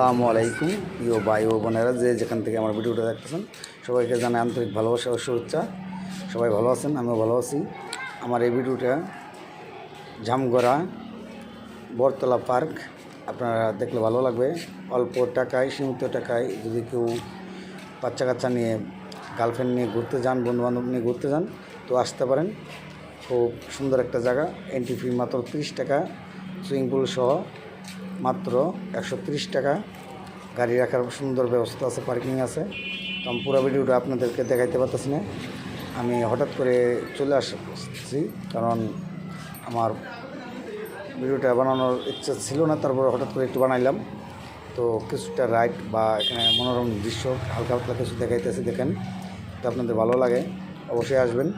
আসসালামু আলাইকুম, প্রিয় ভাই ও বোনেরা যে যেখান থেকে আমার ভিডিওটা দেখতেছেন, সবাইকে জানাই আন্তরিক ভালোবাসা ও শুভেচ্ছা। সবাই ভালো আছেন? আমিও ভালো আছি। আমার এই ভিডিওটা জামগড়া বরতলা পার্ক, আপনারা দেখলে ভালো লাগবে। অল্প টাকায়, সীমিত টাকায় যদি কেউ বাচ্চা কাচ্চা নিয়ে গার্লফ্রেন্ড নিয়ে ঘুরতে যান, বন্ধুবান্ধব নিয়ে ঘুরতে যান, তো আসতে পারেন। খুব সুন্দর একটা জায়গা। এন্ট্রি ফি মাত্র তিরিশ টাকা সুইমিং পুল সহ মাত্র একশো টাকা। গাড়ি রাখার সুন্দর ব্যবস্থা আছে, পার্কিং আছে। তো আমি পুরো ভিডিওটা আপনাদেরকে দেখাইতে পারতেছি না। আমি হঠাৎ করে চলে আসছি, কারণ আমার ভিডিওটা বানানোর ইচ্ছা ছিল না, তারপর হঠাৎ করে একটু বানাইলাম। তো কিছুটা রাইড বা এখানে মনোরম দৃশ্য, হালকা হালকা কিছু দেখাইতেছি, দেখেন। তো আপনাদের ভালো লাগে, অবশ্যই আসবেন।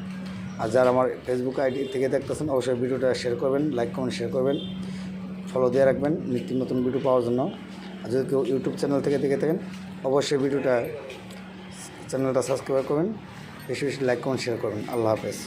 আর যারা আমার ফেসবুক আইডি থেকে দেখতেছেন, অবশ্যই ভিডিওটা শেয়ার করবেন লাইক কমেন্ট শেয়ার করবেন। ফলো দিয়ে রাখবেন, নিত্য নতুন ভিডিও পাওয়ার জন্য। আর যদি কেউ ইউটিউব চ্যানেল থেকে দেখে থাকেন, অবশ্যই ভিডিওটা চ্যানেলটা সাবস্ক্রাইব করবেন, বেশি বেশি লাইক করুন শেয়ার করবেন। আল্লাহ হাফেজ।